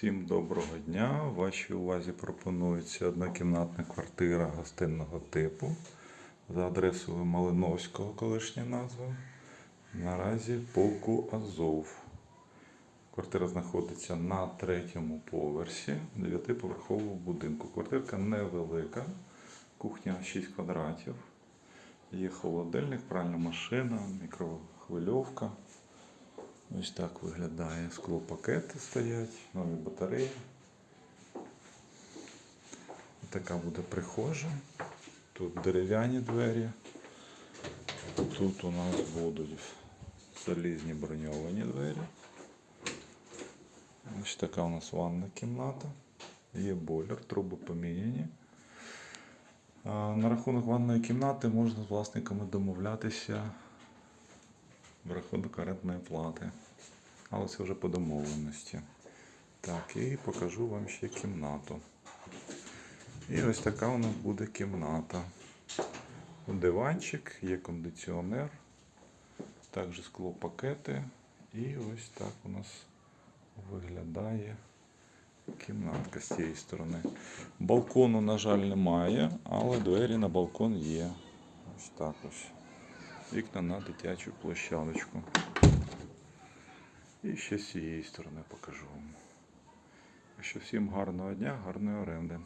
Всім доброго дня. Вашій увазі пропонується однокімнатна квартира гостинного типу за адресою Малиновського, колишня назва. Наразі полку Азов. Квартира знаходиться на третьому поверсі дев'ятиповерхового будинку. Квартирка невелика, кухня 6 квадратів. Є холодильник, пральна машина, мікрохвильовка. Ось так виглядає. Склопакети стоять, нові батареї. Така буде прихожа. Тут дерев'яні двері. Тут у нас будуть залізні броньовані двері. Ось така у нас ванна кімната. Є бойлер, труби поміняні. На рахунок ванної кімнати можна з власниками домовлятися в рахунок орендної плати. Але це вже по домовленості. Так, і покажу вам ще кімнату. І ось така у нас буде кімната. Диванчик, є кондиціонер, також склопакети. І ось так у нас виглядає кімнатка з цієї сторони. Балкону, на жаль, немає, але двері на балкон є. Ось так ось. Вікна на дитячу площадочку. І ще з цієї сторони покажу вам. Що всім гарного дня, гарної оренди.